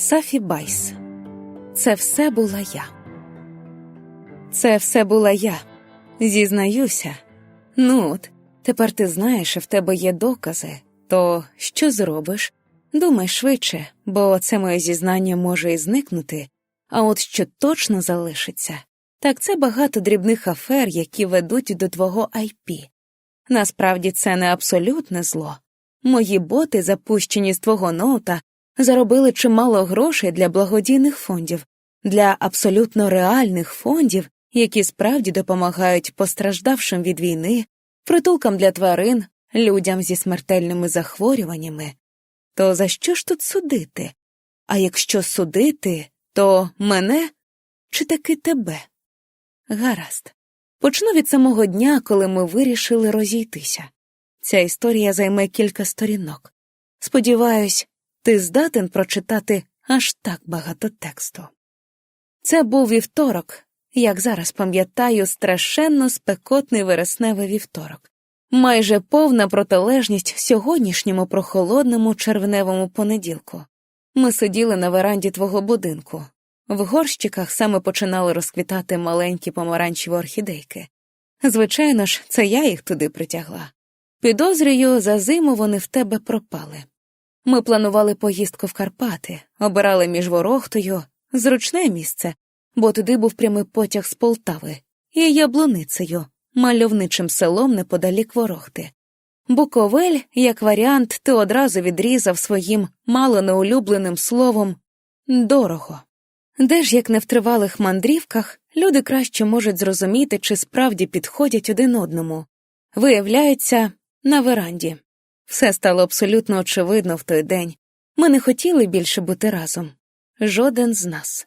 Сафі Байс. Це все була я. Це все була я. Зізнаюся. Ну от, тепер ти знаєш, в тебе є докази. То що зробиш? Думай швидше, бо це моє зізнання може і зникнути, а от що точно залишиться, так це багато дрібних афер, які ведуть до твого IP. Насправді це не абсолютне зло. Мої боти, запущені з твого ноута, заробили чимало грошей для благодійних фондів, для абсолютно реальних фондів, які справді допомагають постраждавшим від війни, притулкам для тварин, людям зі смертельними захворюваннями. То за що ж тут судити? А якщо судити, то мене чи таки тебе? Гаразд. Почну від самого дня, коли ми вирішили розійтися. Ця історія займе кілька сторінок. Сподіваюсь, ти здатен прочитати аж так багато тексту. Це був вівторок, як зараз пам'ятаю, страшенно спекотний вересневий вівторок, майже повна протилежність сьогоднішньому прохолодному червневому понеділку. Ми сиділи на веранді твого будинку. В горщиках саме починали розквітати маленькі помаранчеві орхідейки. Звичайно ж, це я їх туди притягла. Підозрюю, за зиму вони в тебе пропали. Ми планували поїздку в Карпати, обирали між Ворохтою, зручне місце, бо туди був прямий потяг з Полтави, і Яблуницею, мальовничим селом неподалік Ворохти. Буковель, як варіант, ти одразу відрізав своїм мало неулюбленим словом дорого. Де ж, як не в тривалих мандрівках, люди краще можуть зрозуміти, чи справді підходять один одному. Виявляється, на веранді. Все стало абсолютно очевидно в той день. Ми не хотіли більше бути разом. Жоден з нас.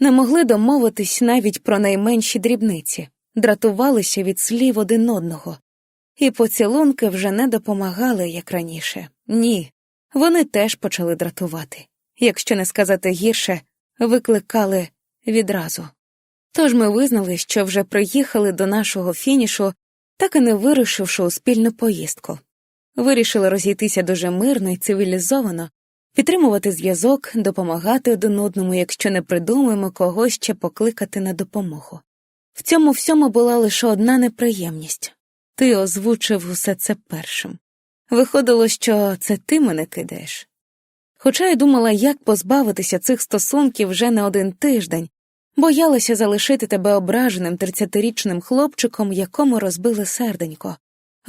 Не могли домовитись навіть про найменші дрібниці, дратувалися від слів один одного. І поцілунки вже не допомагали, як раніше. Ні. Вони теж почали дратувати, якщо не сказати гірше, викликали відразу. Тож ми визнали, що вже приїхали до нашого фінішу, так і не вирушивши у спільну поїздку. Вирішили розійтися дуже мирно і цивілізовано, підтримувати зв'язок, допомагати один одному, якщо не придумаємо когось ще покликати на допомогу. В цьому всьому була лише одна неприємність ти озвучив усе це першим. Виходило, що це ти мене кидаєш. Хоча я думала, як позбавитися цих стосунків вже не один тиждень, боялася залишити тебе ображеним тридцятирічним хлопчиком, якому розбили серденько,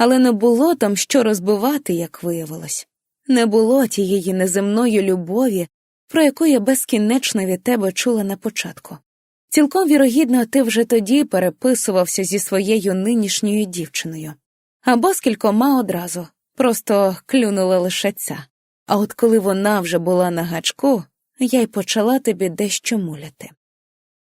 але не було там що розбивати, як виявилось, не було тієї неземної любові, про яку я безкінечно від тебе чула на початку. Цілком вірогідно, ти вже тоді переписувався зі своєю нинішньою дівчиною, або з кількома одразу, просто клюнула лише ця. А от коли вона вже була на гачку, я й почала тобі дещо муляти.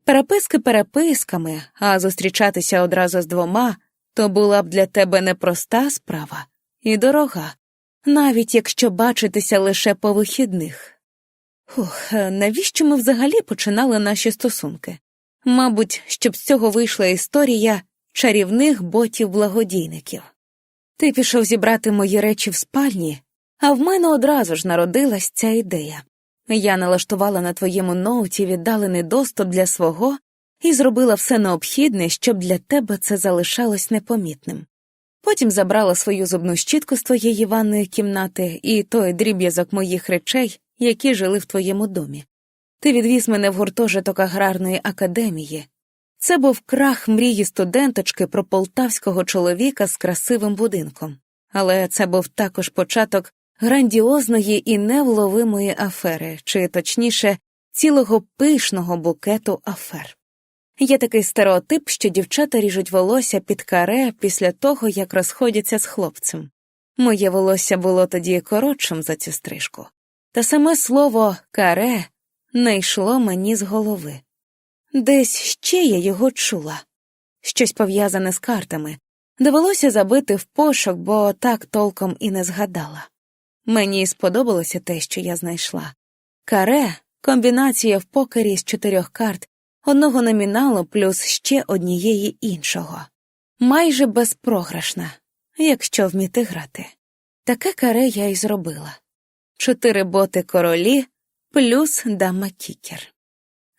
Переписки переписками, а зустрічатися одразу з двома то була б для тебе непроста справа і дорога, навіть якщо бачитися лише по вихідних. Хух, навіщо ми взагалі починали наші стосунки? Мабуть, щоб з цього вийшла історія чарівних ботів благодійників. Ти пішов зібрати мої речі в спальні, а в мене одразу ж народилась ця ідея. Я налаштувала на твоєму ноуті віддалений доступ для свого і зробила все необхідне, щоб для тебе це залишалось непомітним. Потім забрала свою зубну щітку з твоєї ванної кімнати і той дріб'язок моїх речей, які жили в твоєму домі. Ти відвіз мене в гуртожиток аграрної академії. Це був крах мрії студенточки про полтавського чоловіка з красивим будинком, але це був також початок грандіозної і невловимої афери, чи точніше, цілого пишного букету афер. Є такий стереотип, що дівчата ріжуть волосся під каре після того, як розходяться з хлопцем. Моє волосся було тоді коротшим за цю стрижку, та саме слово каре не йшло мені з голови. Десь ще я його чула щось пов'язане з картами. Довелося забити в пошук, бо так толком і не згадала. Мені сподобалося те, що я знайшла. Каре комбінація в покері з чотирьох карт, одного номіналу плюс ще однієї іншого, майже безпрограшна, якщо вміти грати. Таке каре я й зробила. Чотири боти королі, плюс дама Кікер.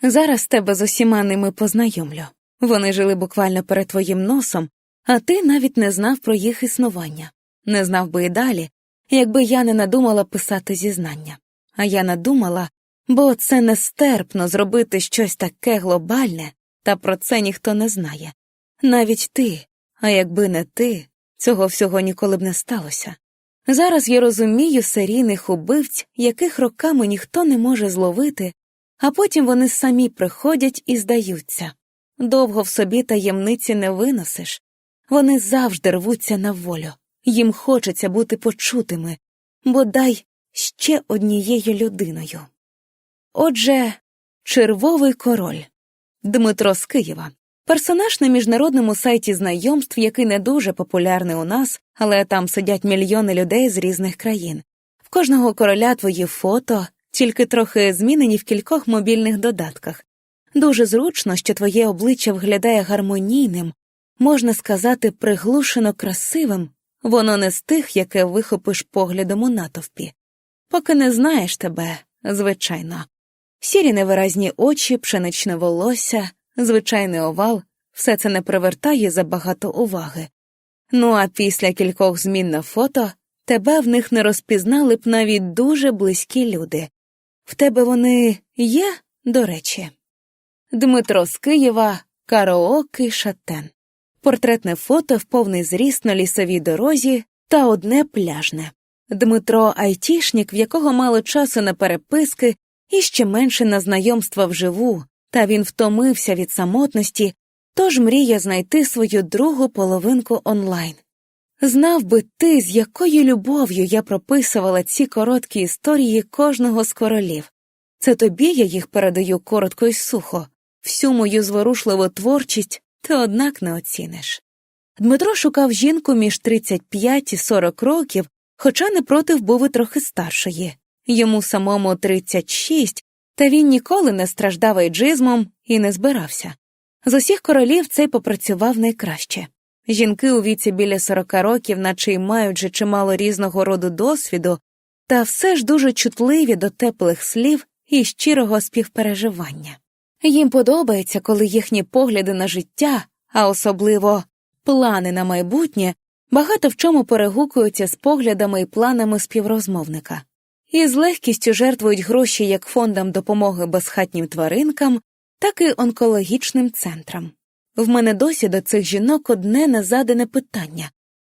Зараз тебе з усіма ними познайомлю. Вони жили буквально перед твоїм носом, а ти навіть не знав про їх існування, не знав би і далі, якби я не надумала писати зізнання. А я надумала, бо це нестерпно зробити щось таке глобальне, та про це ніхто не знає. Навіть ти, а якби не ти, цього всього ніколи б не сталося. Зараз я розумію серійних убивць, яких роками ніхто не може зловити, а потім вони самі приходять і здаються. Довго в собі таємниці не виносиш, вони завжди рвуться на волю, їм хочеться бути почутими, бодай ще однією людиною. Отже, червовий король Дмитро з Києва. Персонаж на міжнародному сайті знайомств, який не дуже популярний у нас, але там сидять мільйони людей з різних країн. В кожного короля твої фото, тільки трохи змінені в кількох мобільних додатках. Дуже зручно, що твоє обличчя виглядає гармонійним, можна сказати, приглушено красивим, воно не з тих, яке вихопиш поглядом у натовпі. Поки не знаєш тебе, звичайно. Сірі невиразні очі, пшеничне волосся, звичайний овал, все це не привертає забагато уваги. Ну а після кількох змін на фото тебе в них не розпізнали б навіть дуже близькі люди. В тебе вони є, до речі. Дмитро з Києва, караоке шатен. Портретне фото в повний зріст на лісовій дорозі та одне пляжне. Дмитро Айтішнік, в якого мало часу на переписки і ще менше на знайомства вживу, та він втомився від самотності, тож мріє знайти свою другу половинку онлайн. Знав би ти, з якою любов'ю я прописувала ці короткі історії кожного з королів. Це тобі я їх передаю коротко й сухо, всю мою зворушливу творчість ти однак не оціниш. Дмитро шукав жінку між 35 і 40 років, хоча не проти був і трохи старшої. Йому самому 36, та він ніколи не страждав ейджизмом і не збирався. З усіх королів цей попрацював найкраще. Жінки у віці біля 40 років, наче й мають же чимало різного роду досвіду, та все ж дуже чутливі до теплих слів і щирого співпереживання. Їм подобається, коли їхні погляди на життя, а особливо плани на майбутнє, багато в чому перегукуються з поглядами і планами співрозмовника, і з легкістю жертвують гроші як фондам допомоги безхатнім тваринкам, так і онкологічним центрам. В мене досі до цих жінок одне незадане питання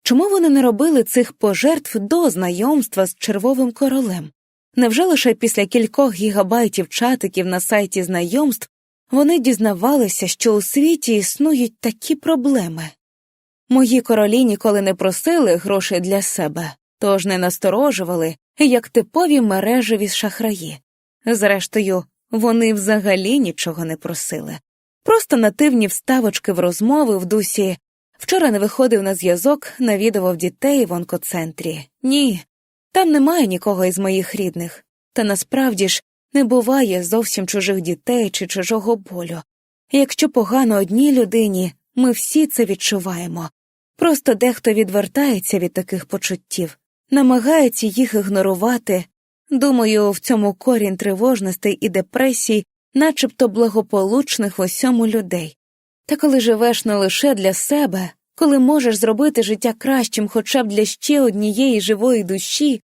чому вони не робили цих пожертв до знайомства з червовим королем? Невже лише після кількох гігабайтів чатиків на сайті знайомств вони дізнавалися, що у світі існують такі проблеми? Мої королі ніколи не просили грошей для себе, тож не насторожували, як типові мережеві шахраї. Зрештою, вони взагалі нічого не просили. Просто нативні вставочки в розмови в дусі. Вчора не виходив на зв'язок, навідував дітей в онкоцентрі. Ні, там немає нікого із моїх рідних. Та насправді ж не буває зовсім чужих дітей чи чужого болю. Якщо погано одній людині, ми всі це відчуваємо. Просто дехто відвертається від таких почуттів, намагається їх ігнорувати. Думаю, в цьому корінь тривожностей і депресій, начебто благополучних в усьому людей. Та коли живеш не лише для себе, коли можеш зробити життя кращим хоча б для ще однієї живої душі,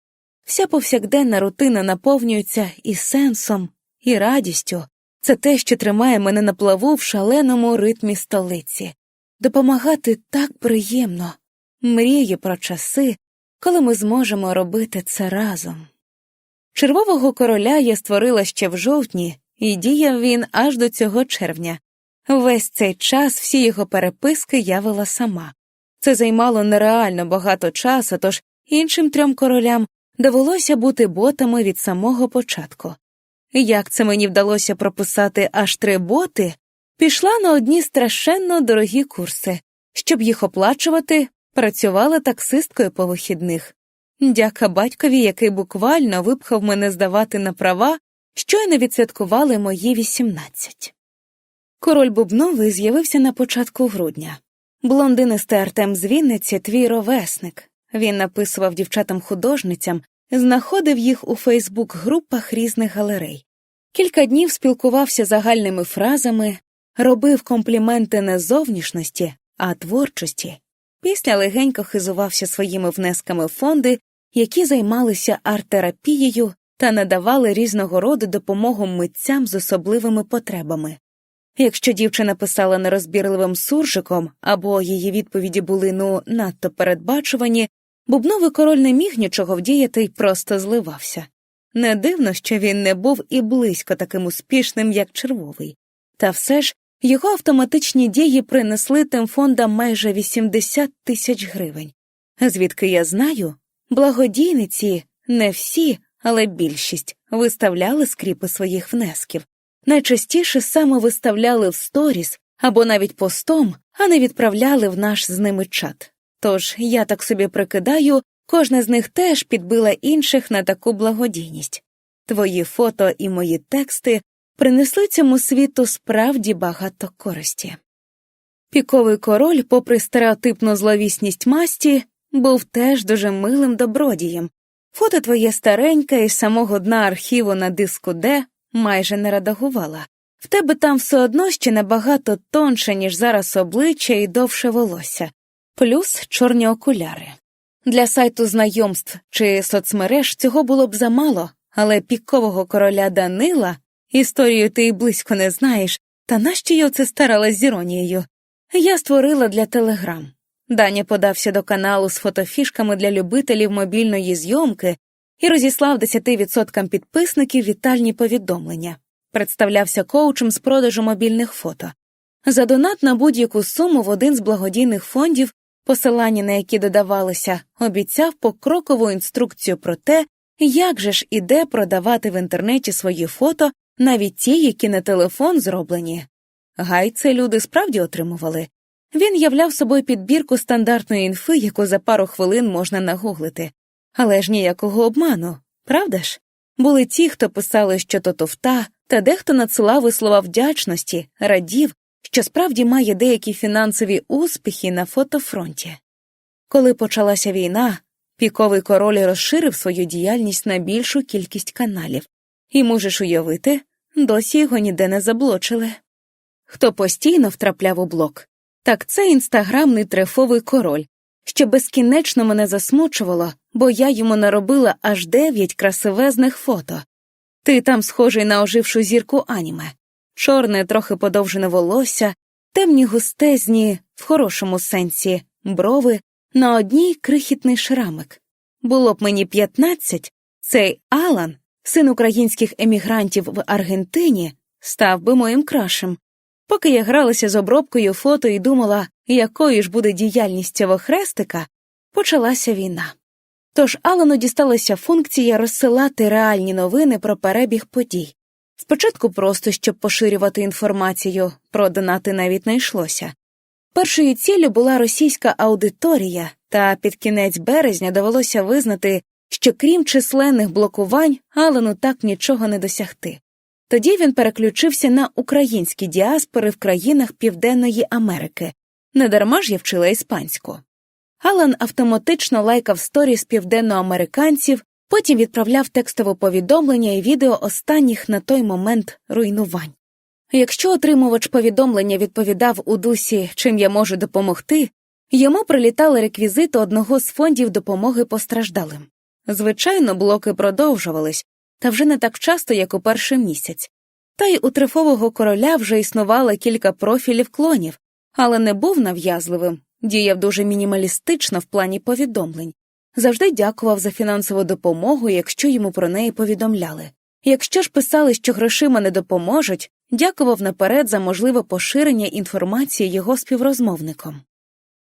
вся повсякденна рутина наповнюється і сенсом, і радістю. Це те, що тримає мене на плаву в шаленому ритмі столиці. Допомагати так приємно, мрію про часи, коли ми зможемо робити це разом. Червового короля я створила ще в жовтні, і діяв він аж до цього червня. Весь цей час всі його переписки я вела сама. Це займало нереально багато часу, тож іншим трьом королям довелося бути ботами від самого початку. Як це мені вдалося прописати аж три боти, пішла на одні страшенно дорогі курси. Щоб їх оплачувати, працювала таксисткою по вихідних. Дяка батькові, який буквально випхав мене здавати на права, щойно відсвяткували мої вісімнадцять. Король бубновий з'явився на початку грудня. Блондинистий Артем з Вінниці твій ровесник. Він написував дівчатам художницям, знаходив їх у Фейсбук-групах різних галерей. Кілька днів спілкувався загальними фразами, робив компліменти не зовнішності, а творчості. Після легенько хизувався своїми внесками в фонди, які займалися арт-терапією та надавали різного роду допомогу митцям з особливими потребами. Якщо дівчина писала нерозбірливим суржиком або її відповіді були ну надто передбачувані, бубновий король не міг нічого вдіяти й просто зливався. Не дивно, що він не був і близько таким успішним, як червовий, та все ж його автоматичні дії принесли тим фондам майже 80 тисяч гривень. Звідки я знаю, благодійниці не всі, але більшість виставляли скріпи своїх внесків, найчастіше саме виставляли в сторіс або навіть постом, а не відправляли в наш з ними чат. Тож я так собі прикидаю, кожна з них теж підбила інших на таку благодійність. Твої фото і мої тексти принесли цьому світу справді багато користі. Піковий король, попри стереотипну зловісність масті, був теж дуже милим добродієм. Фото твоє стареньке із самого дна архіву на диску Д майже не редагувала. В тебе там все одно ще набагато тонше, ніж зараз обличчя і довше волосся, плюс чорні окуляри. Для сайту знайомств чи соцмереж цього було б замало, але пікового короля Данила історію ти й близько не знаєш, та нащо я оце старалась з іронією. Я створила для телеграм. Даня подався до каналу з фотофішками для любителів мобільної зйомки і розіслав 10% підписників вітальні повідомлення, представлявся коучем з продажу мобільних фото. За донат на будь-яку суму в один з благодійних фондів, посилання на які додавалися, обіцяв покрокову інструкцію про те, як же ж і де продавати в інтернеті свої фото, навіть ті, які на телефон зроблені. Гай це люди справді отримували. Він являв собою підбірку стандартної інфи, яку за пару хвилин можна нагуглити. Але ж ніякого обману, правда ж? Були ті, хто писали, що то туфта, та дехто надсилав і слова вдячності, радів, що справді має деякі фінансові успіхи на фотофронті. Коли почалася війна, піковий король розширив свою діяльність на більшу кількість каналів, і можеш уявити, досі його ніде не заблочили. Хто постійно втрапляв у блок, так це інстаграмний трефовий король, що безкінечно мене засмучувало, бо я йому наробила аж дев'ять красивезних фото. Ти там схожий на ожившу зірку аніме, чорне, трохи подовжене волосся, темні густезні, в хорошому сенсі, брови, на одній крихітний шрамик. Було б мені п'ятнадцять, цей Алан, син українських емігрантів в Аргентині, став би моїм крашем. Поки я гралася з обробкою фото і думала, якою ж буде діяльність цього хрестика, почалася війна. Тож Алану дісталася функція розсилати реальні новини про перебіг подій. Спочатку просто щоб поширювати інформацію, про донати навіть не йшлося. Першою ціллю була російська аудиторія, та під кінець березня довелося визнати, що крім численних блокувань, Алану так нічого не досягти. Тоді він переключився на українські діаспори в країнах Південної Америки, недарма ж я вчила іспанську. Алан автоматично лайкав сторіс південноамериканців, потім відправляв текстове повідомлення і відео останніх на той момент руйнувань. Якщо отримувач повідомлення відповідав у дусі, чим я можу допомогти, йому прилітали реквізити одного з фондів допомоги постраждалим. Звичайно, блоки продовжувались, та вже не так часто, як у перший місяць. Та й у трифового короля вже існувало кілька профілів клонів, але не був нав'язливим, діяв дуже мінімалістично в плані повідомлень, завжди дякував за фінансову допомогу, якщо йому про неї повідомляли. Якщо ж писали, що грошима не допоможуть, дякував наперед за можливе поширення інформації його співрозмовником.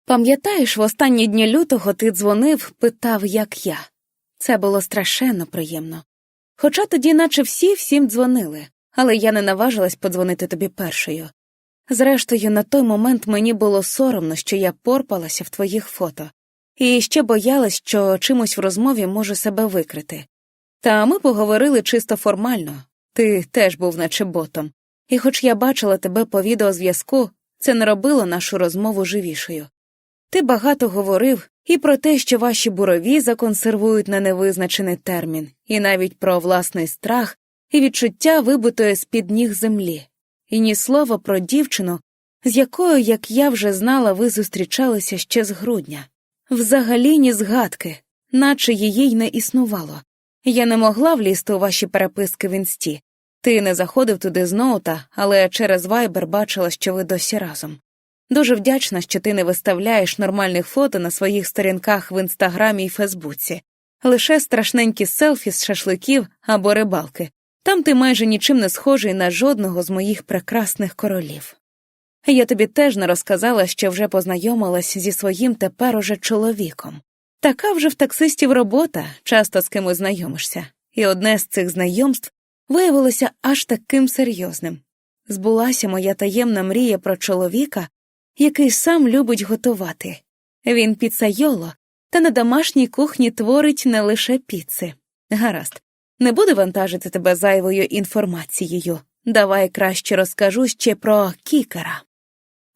Пам'ятаєш, в останні дні лютого ти дзвонив, питав, як я. Це було страшенно приємно. Хоча тоді, наче всі всім дзвонили, але я не наважилась подзвонити тобі першою. Зрештою, на той момент мені було соромно, що я порпалася в твоїх фото, і ще боялась, що чимось в розмові можу себе викрити. Та ми поговорили чисто формально ти теж був наче ботом, і хоч я бачила тебе по відеозв'язку, це не робило нашу розмову живішою. Ти багато говорив і про те, що ваші бурові законсервують на невизначений термін, і навіть про власний страх і відчуття вибутої з під ніг землі, і ні слова про дівчину, з якою, як я вже знала, ви зустрічалися ще з грудня. Взагалі ні згадки, наче її й не існувало. Я не могла влізти у ваші переписки в інсті. Ти не заходив туди з ноута, але через вайбер бачила, що ви досі разом. Дуже вдячна, що ти не виставляєш нормальних фото на своїх сторінках в інстаграмі і Фейсбуці, лише страшненькі селфі з шашликів або рибалки. Там ти майже нічим не схожий на жодного з моїх прекрасних королів. Я тобі теж не розказала, що вже познайомилась зі своїм тепер уже чоловіком. Така вже в таксистів робота, часто з кимось знайомишся, і одне з цих знайомств виявилося аж таким серйозним. Збулася моя таємна мрія про чоловіка, який сам любить готувати. Він піцайоло, та на домашній кухні творить не лише піци. Гаразд, не буду вантажити тебе зайвою інформацією. Давай краще розкажу ще про кікера.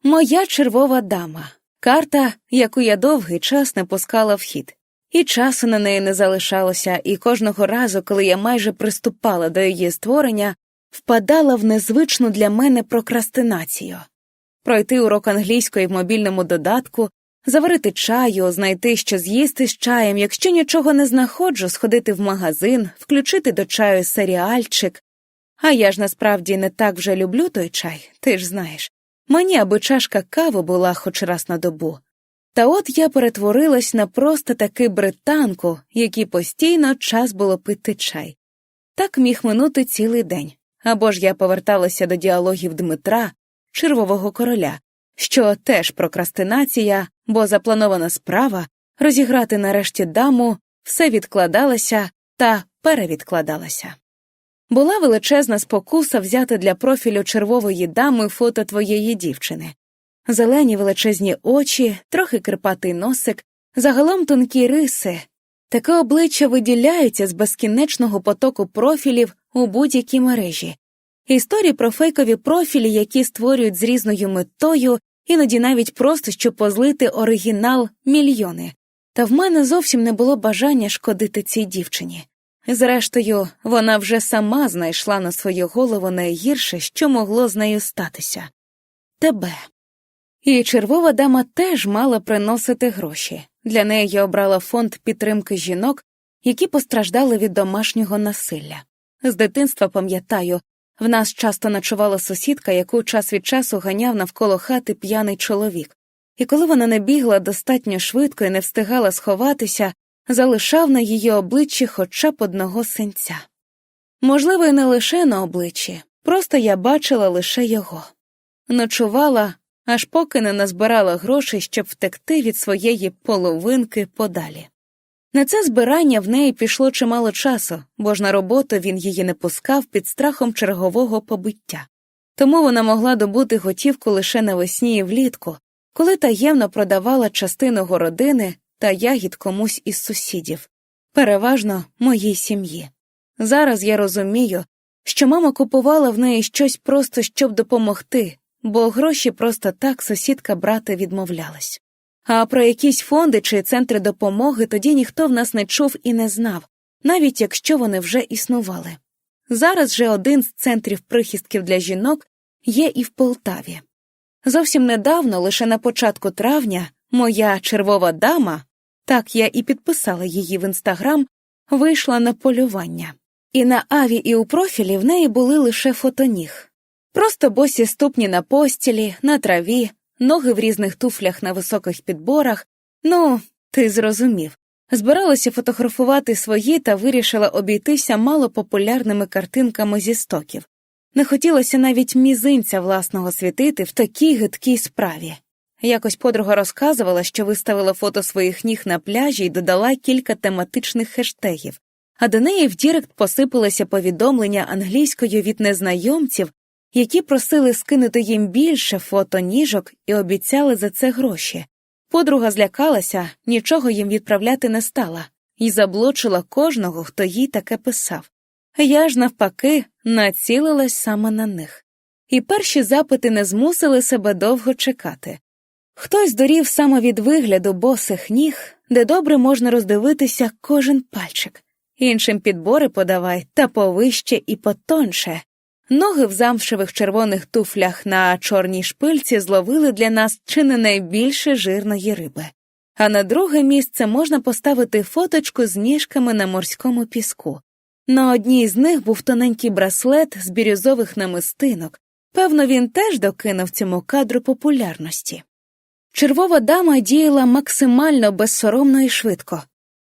Моя червова дама, карта, яку я довгий час не пускала в хід. І часу на неї не залишалося, і кожного разу, коли я майже приступала до її створення, впадала в незвичну для мене прокрастинацію пройти урок англійської в мобільному додатку, заварити чаю, знайти що з'їсти з чаєм, якщо нічого не знаходжу, сходити в магазин, включити до чаю серіальчик. А я ж насправді не так вже люблю той чай, ти ж знаєш. Мені аби чашка кави була хоч раз на добу. Та от я перетворилась на просто таки британку, якій постійно час було пити чай. Так міг минути цілий день. Або ж я поверталася до діалогів Дмитра, червового короля, що теж прокрастинація, бо запланована справа розіграти нарешті даму все відкладалася та перевідкладалася. Була величезна спокуса взяти для профілю червової дами фото твоєї дівчини, зелені величезні очі, трохи крипатий носик, загалом тонкі риси. Таке обличчя виділяється з безкінечного потоку профілів у будь-якій мережі, Історії про фейкові профілі, які створюють з різною метою, іноді навіть просто щоб позлити оригінал мільйони. Та в мене зовсім не було бажання шкодити цій дівчині. Зрештою, вона вже сама знайшла на свою голову найгірше, що могло з нею статися тебе. І червова дама теж мала приносити гроші. Для неї я обрала фонд підтримки жінок, які постраждали від домашнього насилля. З дитинства пам'ятаю, в нас часто ночувала сусідка, яку час від часу ганяв навколо хати п'яний чоловік, і коли вона не бігла достатньо швидко і не встигала сховатися, залишав на її обличчі хоча б одного синця. Можливо, і не лише на обличчі, просто я бачила лише його. Ночувала, аж поки не назбирала грошей, щоб втекти від своєї половинки подалі. На це збирання в неї пішло чимало часу, бо ж на роботу він її не пускав під страхом чергового побиття. Тому вона могла добути готівку лише навесні і влітку, коли таємно продавала частину городини та ягід комусь із сусідів, переважно моїй сім'ї. Зараз я розумію, що мама купувала в неї щось просто щоб допомогти, бо гроші просто так сусідка брати відмовлялась. А про якісь фонди чи центри допомоги тоді ніхто в нас не чув і не знав, навіть якщо вони вже існували. Зараз же один з центрів прихистків для жінок є і в Полтаві. Зовсім недавно, лише на початку травня, моя червова дама, так я і підписала її в інстаграм, вийшла на полювання. І на аві, і у профілі в неї були лише фотоніг. Просто босі ступні на постілі, на траві, ноги в різних туфлях на високих підборах. Ну, ти зрозумів. Збиралася фотографувати свої та вирішила обійтися малопопулярними картинками зі стоків. Не хотілося навіть мізинця власного світити в такій гидкій справі. Якось подруга розказувала, що виставила фото своїх ніг на пляжі і додала кілька тематичних хештегів, а до неї в Дірект посипалися повідомлення англійською від незнайомців, які просили скинути їм більше фото ніжок і обіцяли за це гроші. Подруга злякалася, нічого їм відправляти не стала, і заблочила кожного, хто їй таке писав. Я ж, навпаки, націлилась саме на них. І перші запити не змусили себе довго чекати. Хтось дорів саме від вигляду босих ніг, де добре можна роздивитися кожен пальчик. Іншим підбори подавай та повище і потонше. Ноги в замшевих червоних туфлях на чорній шпильці зловили для нас чи не найбільше жирної риби. А на друге місце можна поставити фоточку з ніжками на морському піску. На одній з них був тоненький браслет з бірюзових намистинок. Певно, він теж докинув цьому кадру популярності. Червова дама діяла максимально безсоромно і швидко,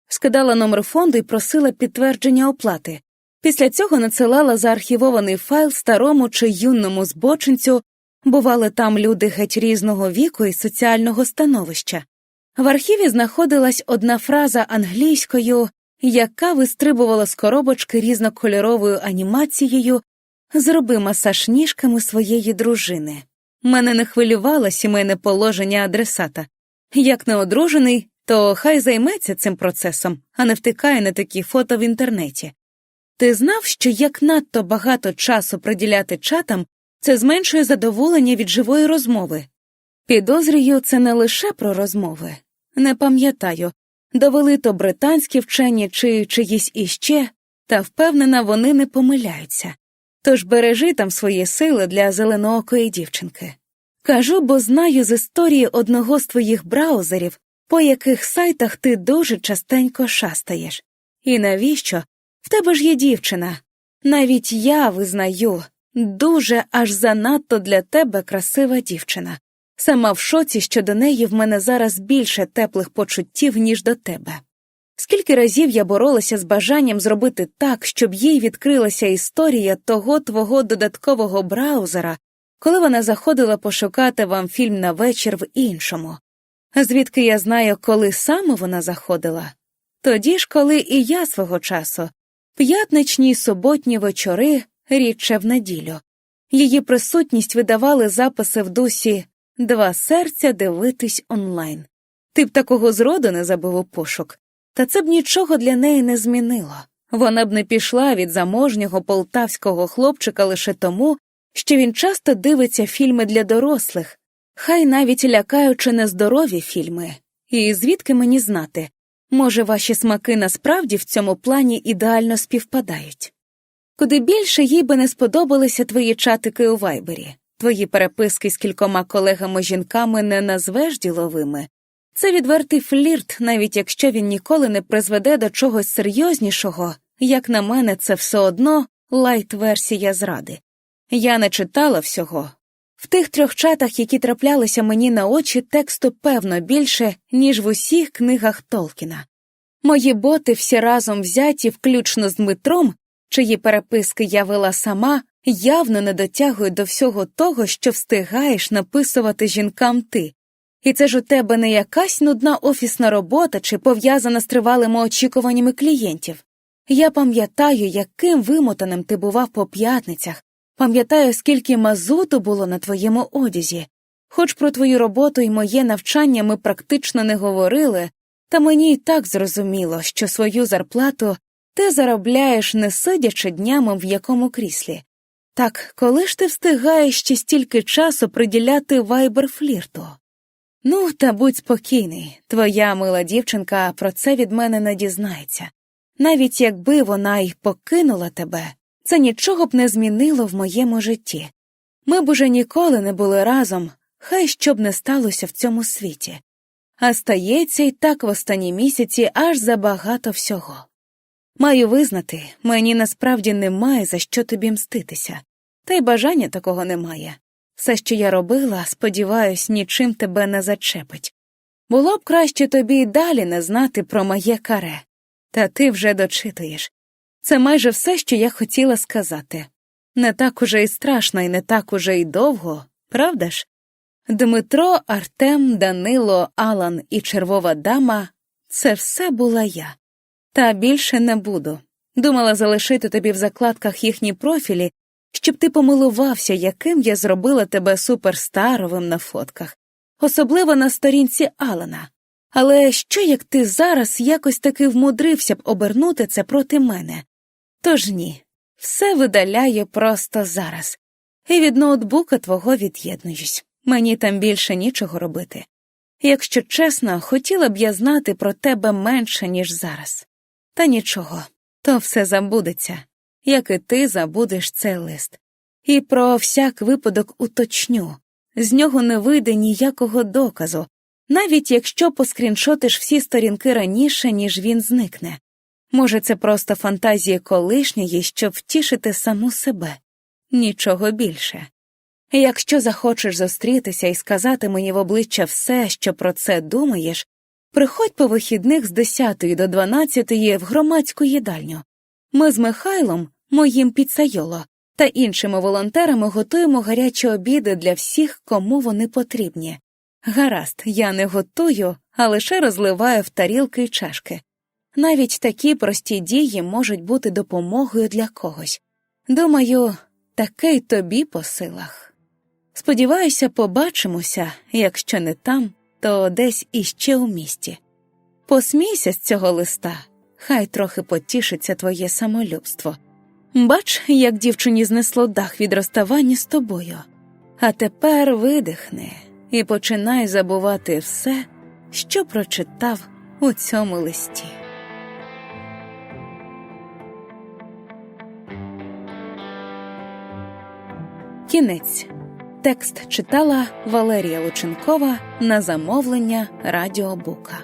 скидала номер фонду і просила підтвердження оплати. Після цього надсилала заархівований файл старому чи юному збочинцю, бували там люди геть різного віку і соціального становища. В архіві знаходилась одна фраза англійською, яка вистрибувала з коробочки різнокольоровою анімацією Зроби масаж ніжками своєї дружини. Мене не хвилювало сімейне положення адресата. Як не одружений, то хай займеться цим процесом, а не втикає на такі фото в інтернеті. Ти знав, що як надто багато часу приділяти чатам, це зменшує задоволення від живої розмови. Підозрюю, це не лише про розмови. Не пам'ятаю, довели то британські вчені чи чиїсь іще, та впевнена, вони не помиляються. Тож бережи там свої сили для зеленоокої дівчинки. Кажу, бо знаю з історії одного з твоїх браузерів, по яких сайтах ти дуже частенько шастаєш. І навіщо? В тебе ж є дівчина. Навіть я визнаю, дуже аж занадто для тебе красива дівчина. Сама в шоці, що до неї в мене зараз більше теплих почуттів, ніж до тебе. Скільки разів я боролася з бажанням зробити так, щоб їй відкрилася історія того твого додаткового браузера, коли вона заходила пошукати вам фільм на вечір в іншому. Звідки я знаю, коли саме вона заходила? Тоді ж, коли і я свого часу, п'ятничні й суботні вечори, рідше в неділю. Її присутність видавали записи в дусі Два серця дивитись онлайн. Ти б такого зроду не забув у пошук, та це б нічого для неї не змінило. Вона б не пішла від заможнього полтавського хлопчика лише тому, що він часто дивиться фільми для дорослих, хай навіть лякаючи нездорові фільми. І звідки мені знати, може, ваші смаки насправді в цьому плані ідеально співпадають. Куди більше їй би не сподобалися твої чатики у вайбері, твої переписки з кількома колегами жінками не назвеш діловими. Це відвертий флірт, навіть якщо він ніколи не призведе до чогось серйознішого, як на мене, це все одно лайт версія зради. Я не читала всього. В тих трьох чатах, які траплялися мені на очі, тексту певно більше, ніж в усіх книгах Толкіна. Мої боти всі разом взяті, включно з Дмитром, чиї переписки я вела сама, явно не дотягують до всього того, що встигаєш написувати жінкам ти. І це ж у тебе не якась нудна офісна робота чи пов'язана з тривалими очікуваннями клієнтів. Я пам'ятаю, яким вимотаним ти бував по п'ятницях, пам'ятаю, скільки мазуту було на твоєму одязі. Хоч про твою роботу і моє навчання ми практично не говорили, та мені й так зрозуміло, що свою зарплату ти заробляєш не сидячи днями в якому кріслі. Так коли ж ти встигаєш ще стільки часу приділяти вайбер флірту? Ну, та будь спокійний, твоя мила дівчинка про це від мене не дізнається. Навіть якби вона й покинула тебе, це нічого б не змінило в моєму житті. Ми б уже ніколи не були разом, хай що б не сталося в цьому світі. А стається й так в останні місяці аж забагато всього. Маю визнати, мені насправді немає за що тобі мститися, та й бажання такого немає. Все, що я робила, сподіваюсь, нічим тебе не зачепить. Було б краще тобі й далі не знати про моє каре, та ти вже дочитуєш. Це майже все, що я хотіла сказати. Не так уже й страшно, і не так уже й довго, правда ж? Дмитро, Артем, Данило, Алан і червова дама це все була я. Та більше не буду. Думала залишити тобі в закладках їхні профілі, щоб ти помилувався, яким я зробила тебе суперстаровим на фотках, особливо на сторінці Алана. Але що як ти зараз якось таки вмудрився б обернути це проти мене? Тож ні, все видаляю просто зараз, і від ноутбука твого від'єднуюсь. Мені там більше нічого робити. Якщо чесно, хотіла б я знати про тебе менше, ніж зараз. Та нічого, то все забудеться, як і ти забудеш цей лист. І про всяк випадок уточню з нього не вийде ніякого доказу, навіть якщо поскріншотиш всі сторінки раніше, ніж він зникне. Може, це просто фантазії колишньої, щоб втішити саму себе, нічого більше. Якщо захочеш зустрітися і сказати мені в обличчя все, що про це думаєш, приходь по вихідних з 10 до 12 в громадську їдальню. Ми з Михайлом, моїм піцайоло, та іншими волонтерами готуємо гарячі обіди для всіх, кому вони потрібні. Гаразд, я не готую, а лише розливаю в тарілки й чашки. Навіть такі прості дії можуть бути допомогою для когось. Думаю, таке й тобі по силах. Сподіваюся, побачимося, якщо не там, то десь іще у місті. Посмійся з цього листа, хай трохи потішиться твоє самолюбство. Бач, як дівчині знесло дах від розставання з тобою. А тепер видихни і починай забувати все, що прочитав у цьому листі. Кінець. Текст читала Валерія Лученкова на замовлення Радіобука.